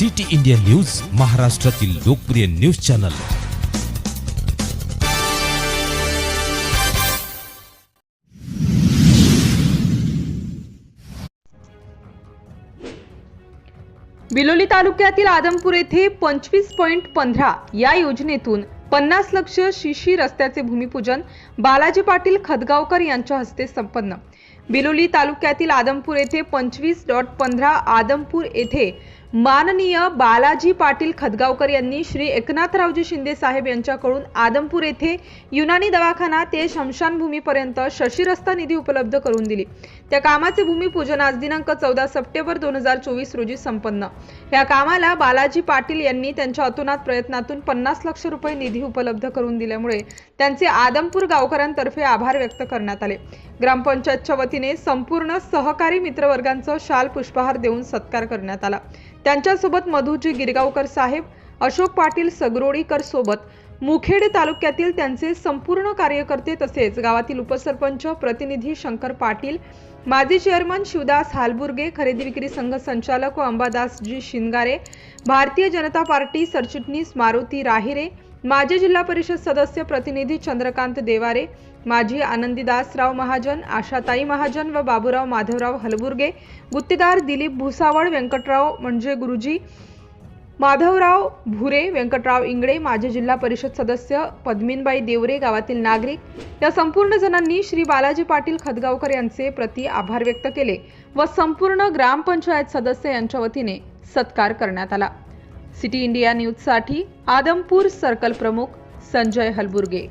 City India news महाराष्ट्रातील लोकप्रिय news channel. Biloli तालुक्यातील आदमपूर येथे पंचवीस पॉईंट पंधरा या योजनेतून पन्नास लक्ष शिशी रस्त्याचे भूमिपूजन बालाजी पाटील खदगावकर यांच्या हस्ते संपन्न. बिलोली तालुक्यातील आदमपूर येथे पंचवीस डॉट पंधरा आदमपूर येथे माननीय बालाजी पाटील खदगावकर यांनी श्री एकनाथरावजी शिंदे साहेब यांच्याकडून आदमपूर येथे युनानी दवाखाना ते शमशानभूमीपर्यंत शशिरस्ता निधी उपलब्ध करून दिली. त्या कामाचे भूमिपूजन आज दिनांक चौदा सप्टेंबर दोन हजार चोवीस रोजी संपन्न. या कामाला बालाजी पाटील यांनी त्यांच्या अतोनात प्रयत्नातून पन्नास लक्ष रुपये निधी उपलब्ध करून दिल्यामुळे त्यांचे आदमपूर गावकऱ्यांतर्फे आभार व्यक्त करण्यात आले. ग्रामपंचायतच्या वतीने संपूर्ण सहकारी मित्रवर्गांचं शाल पुष्पहार देऊन सत्कार करण्यात आला. त्यांच्यासोबत मधुजी गिरगावकर साहेब अशोक पाटील सगरोडीकर सोबत मुखेड तालुक्यातील त्यांचे संपूर्ण कार्यकर्ते तसेच गावातील उपसरपंच प्रतिनिधी शंकर पाटील माजी चेअरमन शिवदास हालबुर्गे खरेदी विक्री संघ संचालक व अंबादासजी शिंगारे भारतीय जनता पार्टी सरचिटणीस मारुती राहिरे माजी जिल्हा परिषद सदस्य प्रतिनिधी चंद्रकांत देवारे माजी आनंदीदासराव महाजन आशाताई महाजन व बाबूराव माधवराव हलबुर्गे गुत्तेदार दिलीप भुसावळ व्यंकटराव म्हणजे गुरुजी माधवराव भुरे व्यंकटराव इंगळे माजी जिल्हा परिषद सदस्य पद्मिनबाई देवरे गावातील नागरिक या संपूर्ण जणांनी श्री बालाजी पाटील खदगावकर यांचे प्रति आभार व्यक्त केले व संपूर्ण ग्रामपंचायत सदस्य यांच्या वतीने सत्कार करण्यात आला. सिटी इंडिया न्यूजसाठी आदमपूर सर्कल प्रमुख संजय हलबुर्गे.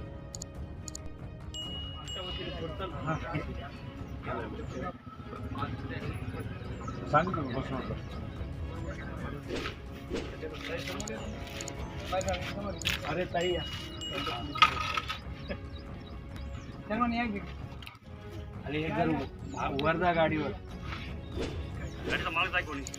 अरे ताई. अरे हे जर उ- वर जा गाडीवर हा,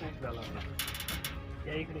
खूप झाला. या इकडे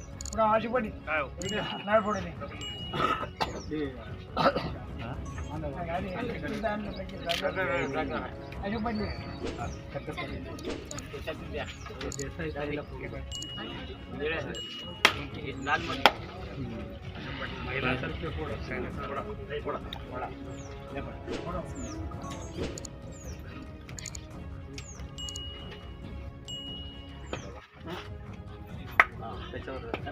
नाळ फोडून ये. अशोक पाटील काय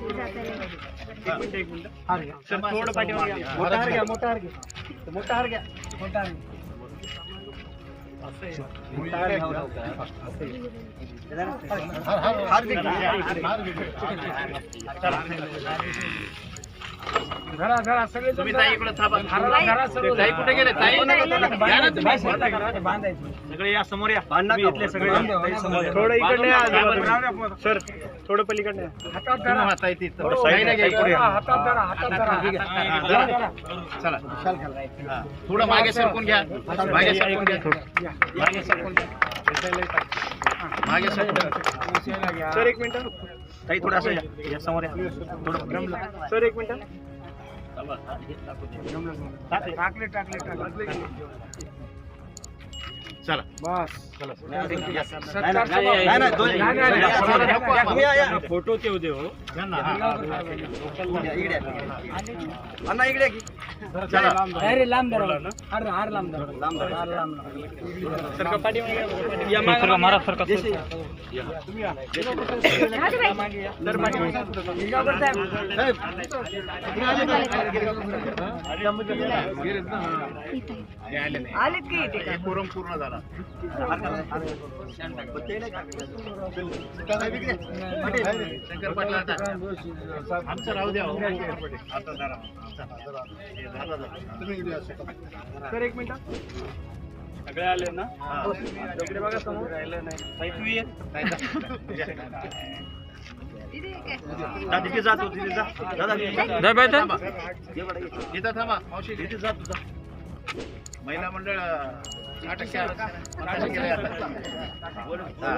बाकीच थोडा घ्या थोड्या हार फोड पाठीमागे हार सगळे मोठा हार घ्या मोठा हार घ्या मोठा हार घ्या मोठा हार घरा घरा सगळे कुठे गेले बांधायचं सगळे या समोर या इथले सगळे थोडं इकडे या सर थोडं पलीकडे या. हातात धरा हातात धरा हातात धरा चला थोडं मागे सरकून घ्या मागे सरकून घ्या मागे सरकून घ्या मागे सरकून घ्या. सर एक मिनिट ताई थोडं असं या. या समोर या. थोडं सर एक मिनिट. टाकले टाकले टाकले. चला. बस. नाही, सत्कार फोटो या ना, हा. अण्णा इकडे या की. इथे हे कोरम पूर्ण झाला. शंकर पाटला. आता. आमचं राहू द्या हो. आता जरा. सर एक मिनिट. सगळे आले ना? बघा समोर. राहिलं नाही तिथे जा तू, तिथे तिथे. थांबा. इथं थांबा. मावशी इथे जा तुझा महिला मंडळ नाटक केलं? नाटक केलंय आता.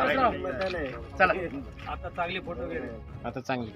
right. चला. आता चांगले फोटो गेले आता चांगली.